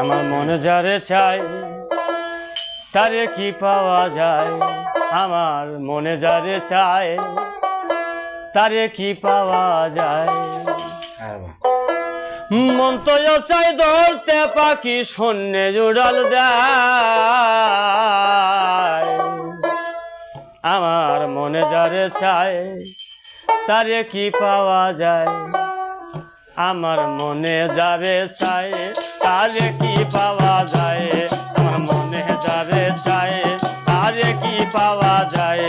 আমার মনে যারে চাই, তারে কি পাওয়া যায়? আমার মনে যারে চাই, তারে কি পাওয়া যায়? মন তো চাই ধরতে, পাখি শূন্যে জুড়াল দেয়। আমার মনে যারে চায় তারে কি পাওয়া যায়? আমার মনে যাবে চায়ে তারে কি পাওয়া যায়? আমার মনে যাবে চায়ে তারে কি পাওয়া যায়?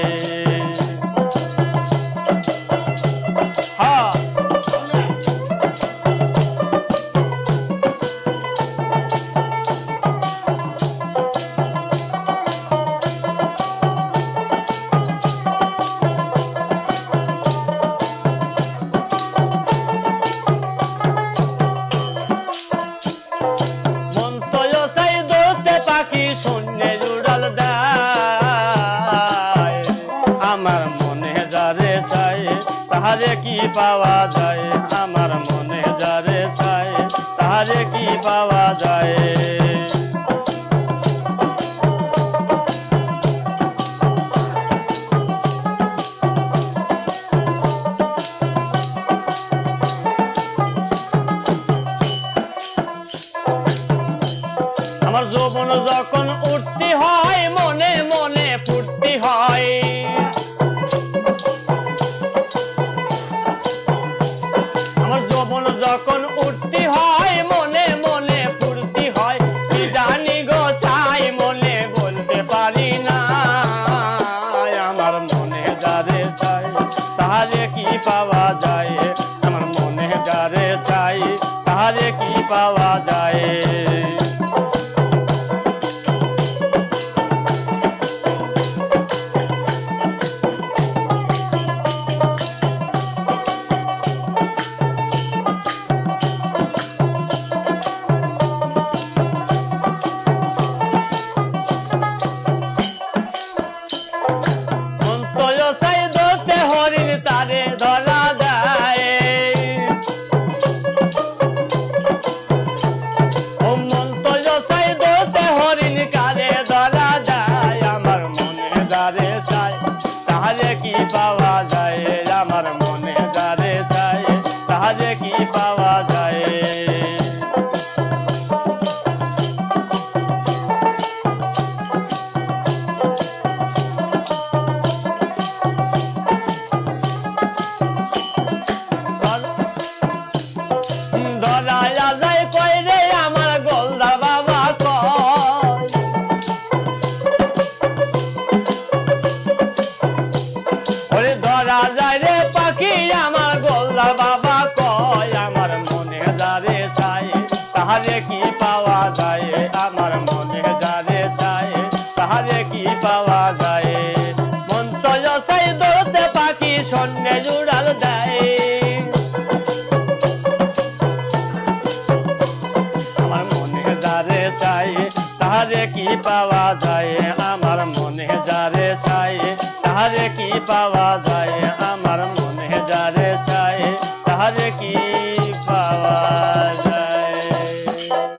কি পাওয়া যায়? আমার মনে যারে চাই তাহারে কি পাওয়া যায়? আমার যৌবন যখন উঠতি হয় মনে তাহলে কি পাওয়া যায়? আমার মনে যারে চাই তাহলে কি পাওয়া যায়? যারে চাই তাহলে কি পাওয়া যায়? আমার মনে যারে চাই তাহলে কি পাওয়া যায়? যায়, আমার মনে যারে চাই তাহলে কি পাওয়া যায়? মন তো পাখি, সন্ধ্যে জুড়াল দেয় চাই তাহারে কি পাওয়া যায়? আমার মনে যারে চাই তাহারে কি পাওয়া যায়? আমার